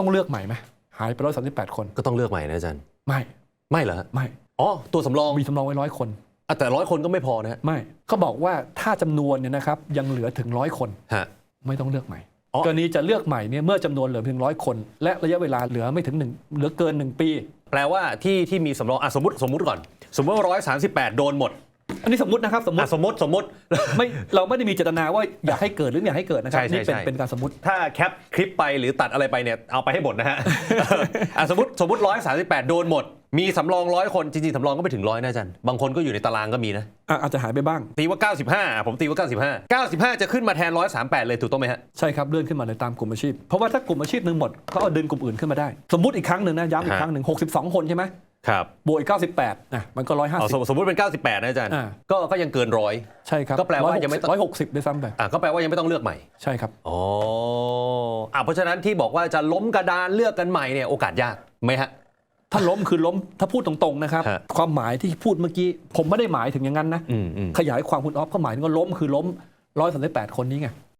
ต้องเลือกใหม่ไหมหายไปร้อยสามสิบแปดคน ก็ต้องเลือกใหม่นะอาจารย์ ไม่ ไม่เหรอฮะไม่ อ๋อ ตัวสำรองมีสำรองไว้ร้อยคน อะแต่ร้อยคนก็ไม่พอนะฮะไม่เขาบอกว่าถ้าจำนวนเนี่ยนะครับยังเหลือถึงร้อยคน ฮะ ไม่ต้องเลือกใหม่ อ๋อ กรณีจะเลือกใหม่เนี่ยเมื่อจำนวนเหลือเพียงร้อยคน และระยะเวลาเหลือไม่ถึงหนึ่งเหลือเกินหนึ่งปี แปลว่าที่ที่มีสำรองอะสมมติสมมติก่อน สมมติว่าร้อยสามสิบแปดโดนหมด อันนี้สมมตินะครับสมมอะติสมมติสมมติ ไม่เราไม่ได้มีเจตนาว่าอยากให้เกิดหรือไม่อยากให้เกิดนะครับใช่ใช่นี่เป็นใช่ เป็นการสมมติ ถ้าแคปคลิปไปหรือตัดอะไรไปเนี่ยเอาไปให้หมดนะฮะ อะสมมติสมมติร้อยสามสิบแปดโดนหมด มีสำรองร้อยคนจริงๆสำรองก็ไม่ถึงร้อยนะอาจารย์บางคนก็อยู่ในตารางก็มีนะ อะอาจจะหายไปบ้าง ตีว่า 95อะผมตีว่า 95 95 จะขึ้นมาแทน 138 เลยถูกต้องไหมฮะ ใช่ครับเลื่อนขึ้นมาเลยตามกลุ่มอาชีพ เพราะว่าถ้า กลุ่มอาชีพหนึ่งหมดเขาเอาดึงกลุ่มอื่นขึ้นมาได้ สมมติอีกครั้งหนึ่งนะย้ำอีกฮะ ครั้งหนึ่ง62 คนใช่ไหม ครับบวกอีก98นะมันก็เอาสม150 สมมติเป็น 98 นะอาจารย์ อ่า ก็ก็ยังเกินร้อย ใช่ครับก็แปลว่ายังไม่ต้องร้อยหกสิบด้วยซ้ำไปอะก็แปลว่ายังไม่ต้องเลือกใหม่ ใช่ครับ อ๋ออะเพราะฉะนั้นที่บอกว่าจะล้มกระดานเลือกกันใหม่เนี่ยโอกาสยากไหมฮะ ถ้าล้มคือล้มถ้าพูดตรงๆนะครับ ฮะ ความหมายที่พูดเมื่อกี้ ผมไม่ได้หมายถึงอย่างนั้นนะ อืมอืมขยายความคุณออฟก็หมายถึงว่าล้มคือล้ม138คนนี้ไง